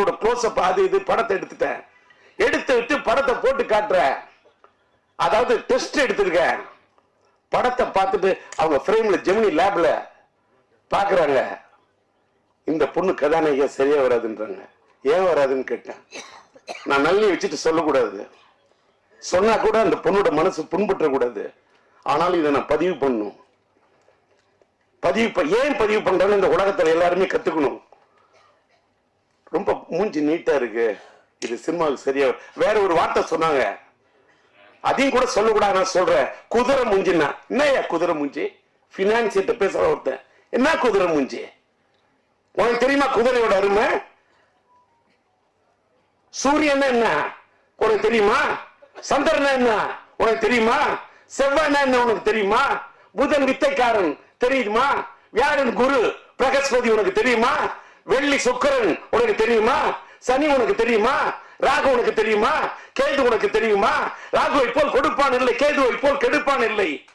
ஜானகியோட close up அது இது படத்தை எடுத்துட்டேன். எடுத்து விட்டு படத்தை போட்டு காட்டுற அதாவது டெஸ்ட் எடுத்திருக்கேன். படத்தை பார்த்துட்டு அவங்க ஃப்ரேம்ல ஜெமினி லேப்ல பாக்குறாங்க இந்த பொண்ணு கதாநாயகம் சரியா வராதுன்றாங்க. ஏன் வராதுன்னு கேட்டேன். நான் நல்லி வச்சுட்டு சொல்லக்கூடாது. சொன்னா கூட அந்த பொண்ணோட மனசு புண்பற்றக்கூடாது ஆனாலும் இதை நான் பதிவு பண்ணும் பதிவு ஏன் பதிவு பண்றேன்னு இந்த உலகத்துல எல்லாருமே கத்துக்கணும். ரொம்ப மூஞ்சி நீட்டா இருக்கு. இது சினிமாவுக்கு சரியா வேற ஒரு வார்த்தை சொன்னாங்க. அதையும் கூட சொல்லக்கூடாது நான் சொல்றேன். குதிரை மூஞ்சின்னா என்னையா குதிரை மூஞ்சி? பினான்ஸ் கிட்ட பேசுற ஒருத்தன். என்ன குதிரை மூஞ்சி? உனக்கு தெரியுமா குதிரையோட அருமை? சூரியன் என்ன? உனக்கு தெரியுமா? சந்திரன் என்ன? உனக்கு தெரியுமா? செவ்வாய் என்ன? உனக்கு தெரியுமா? புதன் வித்தைக்காரன் தெரியுமா? வியாழன் குரு பிரகஸ்பதி உனக்கு தெரியுமா? வெள்ளி சுக்கரன் உனக்கு தெரியுமா? சனி உனக்கு தெரியுமா? ராகு உனக்கு தெரியுமா? கேது உனக்கு தெரியுமா? ராகுவை போல் கொடுப்பான் இல்லை கேதுவை போல் கெடுப்பான் இல்லை.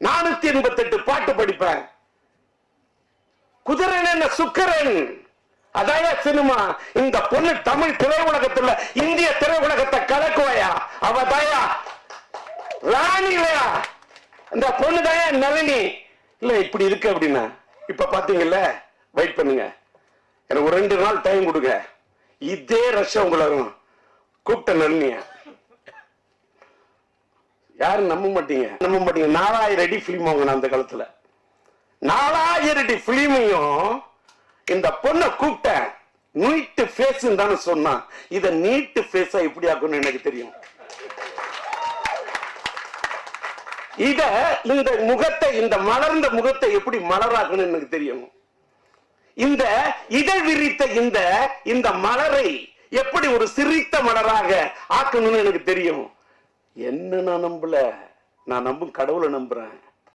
நானூத்தி எண்பத்தி எட்டு பாட்டு படிப்பேன். குதிரன் என்ன சுக்கரன்? அதாய சினிமா? இந்த பொண்ணு தமிழ் திரையுலகத்துல இந்திய திரையுலகத்தை கலக்குவையா? அவ ராணி ராணிலையா? இந்த பொண்ணு தாயா நளினி? இல்ல இப்படி இருக்கு அப்படின்னா இப்ப பாத்தீங்கல்ல வெயிட் பண்ணுங்க. எனக்கு ஒரு ரெண்டு நாள் டைம் கொடுங்க. இதே ரஷ்யா உங்களை கூப்பிட்ட நளினிய யாரும் நம்ப மாட்டீங்க. நம்ப மாட்டீங்க. நாலாயிரம் அடி பிலிம் வாங்கின அந்த காலத்துல. நாலாயிரம் அடி பிலிமையும் இந்த பொண்ணை கூப்பிட்டேன். நீட்டு ஃபேஸ் தானே சொன்னான். இத நீட்டு ஃபேஸா எப்படி ஆகும்னு எனக்கு தெரியும். இத இந்த முகத்தை இந்த மலர்ந்த முகத்தை எப்படி மலராக்கணும்னு எனக்கு தெரியும். இந்த இதழ் விரித்த இந்த இந்த மலரை எப்படி ஒரு சிரித்த மலராக ஆக்கணும்னு எனக்கு தெரியும். என்ன நான் நம்பல? நான் நம்பும் கடவுளை நம்புறேன்.